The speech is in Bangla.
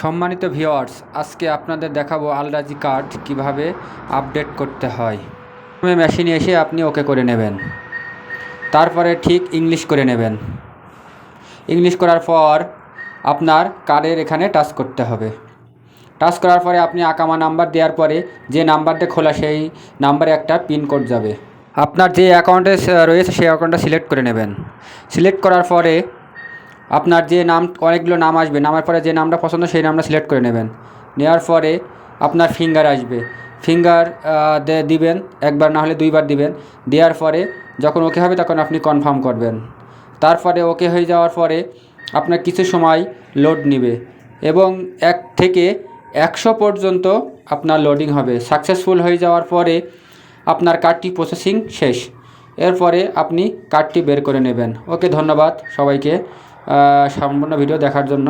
সম্মানিত ভিওয়ার্স আজকে আপনাদের দেখাবো আলরাজি কার্ড কীভাবে আপডেট করতে হয়। প্রথমে মেশিনে এসে আপনি ওকে করে নেবেন। তারপরে ঠিক ইংলিশ করে নেবেন। ইংলিশ করার পর আপনার কার্ডের এখানে টাচ করতে হবে। টাচ করার পরে আপনি আকামা নাম্বার দেওয়ার পরে যে নাম্বারটা খোলা সেই নাম্বারে একটা পিন কোড যাবে। আপনার যে অ্যাকাউন্টে রয়েছে সেই অ্যাকাউন্টটা সিলেক্ট করে নেবেন। সিলেক্ট করার পরে আপনার যে নাম, অনেকগুলো নাম আসবে, নামার পরে যে নামটা পছন্দ সেই নামটা সিলেক্ট করে নেবেন। নেওয়ার পরে আপনার ফিঙ্গার আসবে। ফিঙ্গার দিবেন, একবার না হলে দুইবার দিবেন। দেওয়ার পরে যখন ওকে হবে তখন আপনি কনফার্ম করবেন। তারপরে ওকে হয়ে যাওয়ার পরে আপনার কিছু সময় লোড নেবে এবং এক থেকে একশো পর্যন্ত আপনার লোডিং হবে। সাকসেসফুল হয়ে যাওয়ার পরে আপনার কার্ডটি প্রসেসিং শেষ। এরপরে আপনি কার্ডটি বের করে নেবেন। ওকে ধন্যবাদ সবাইকে। সম্পূর্ণ ভিডিও দেখার জন্য।